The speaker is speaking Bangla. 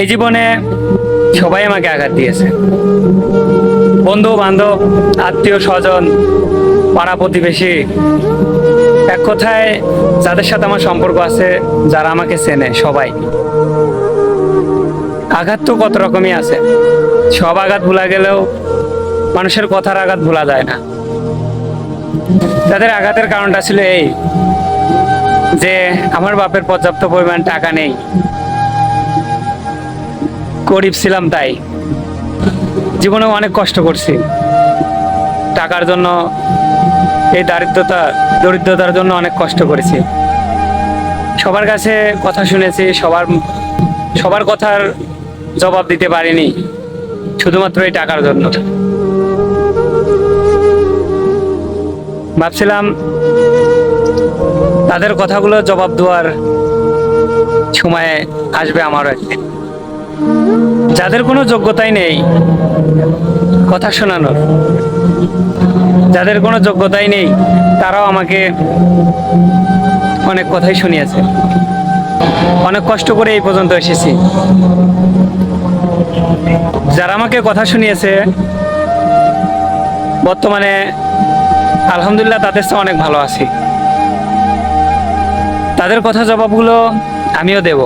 এই জীবনে সবাই আমাকে আঘাত দিয়েছে। বন্ধু, বান্ধব, আত্মীয়, স্বজন, পাড়া প্রতিবেশী, এক কথায় যাদের সাথে আমার সম্পর্ক আছে, যারা আমাকে চেনে, সবাই। আঘাত তো কত রকমই আছে। সব আঘাত ভোলা গেলেও মানুষের কথার আঘাত ভোলা যায় না। তাদের আঘাতের কারণটা ছিল এই যে আমার বাপের পর্যাপ্ত পরিমাণ টাকা নেই। গরিব ছিলাম তাই। জীবনে অনেক কষ্ট করছি। টাকার জন্য, এই দারিদ্রতা, দরিদ্রতার জন্য অনেক কষ্ট করেছি। সবার কাছে কথা শুনেছি, সবার সবার কথার জবাব দিতে পারিনি, শুধুমাত্র এই টাকার জন্য। ভাবছিলাম তাদের কথাগুলো জবাব দেওয়ার সময় আসবে আমারও একদিন যাদের কোনো যোগ্যতাই নেই, কথা শোনানোর। যাদের কোনো যোগ্যতাই নেই, তারাও আমাকে অনেক কথাই শুনিয়েছে। অনেক কষ্ট করে এই পর্যন্ত এসেছি। যারা আমাকে কথা শুনিয়েছে, বর্তমানে আলহামদুলিল্লাহ তাদের চেয়ে অনেক ভালো আছি। তাদের কথা জবাবগুলো আমিও দেব।